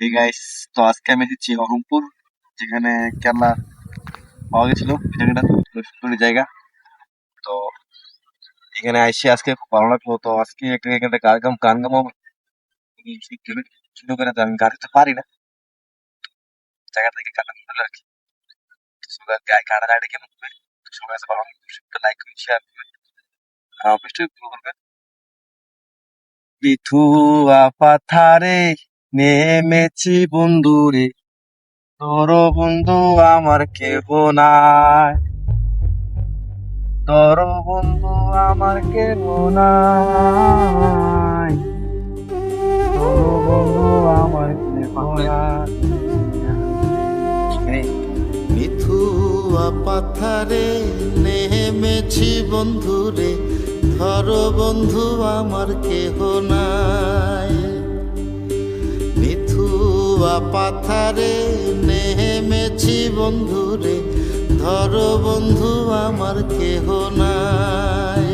এই গাইস তো আজকে আমি দিচ্ছি হরমপুর যেখানে কেরলা পাওয়া গেছিল। জায়গাটা সুন্দর জায়গা। তো এখানে আইসি, আজকে ভালো লাগল। তো আজকে একটা এখানে গান গাম চিন্তা করে আমি গান গাইতে পারি না। জায়গা থেকে গান ভালো সবাই গায়ে গাড়া গাড়ি কেমন সবাই আছে ভালো লাইক শেয়ার করবেন অবশ্যই করবেন বিথুয়া পাথারে নেমেছি বন্ধুরে তোর বন্ধু আমার কেহ নাই তোর বন্ধু আমার কেহ নাই বন্ধু পাথারে নেমেছি বন্ধুরে ধর বন্ধু আমার কেহ নাই মিথুয়া পাথারে নেহেমেছি বন্ধুরে, ধর বন্ধু আমার কেহ নাই।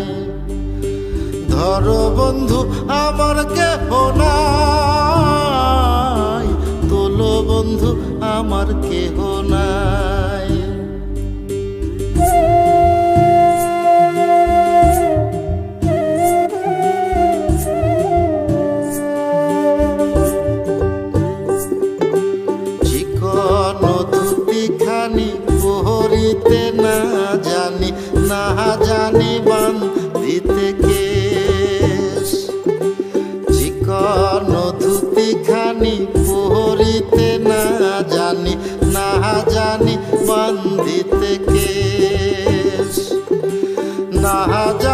ধর বন্ধু আমার কেহ নাই, তোলো বন্ধু আমার কেহ নাই। পহরিতে না জানি না জানি বান দিতে কেশ। চিকন ধুতি খানি পহরিতে না জানি না জানি বান দিতে কেশ। না জানি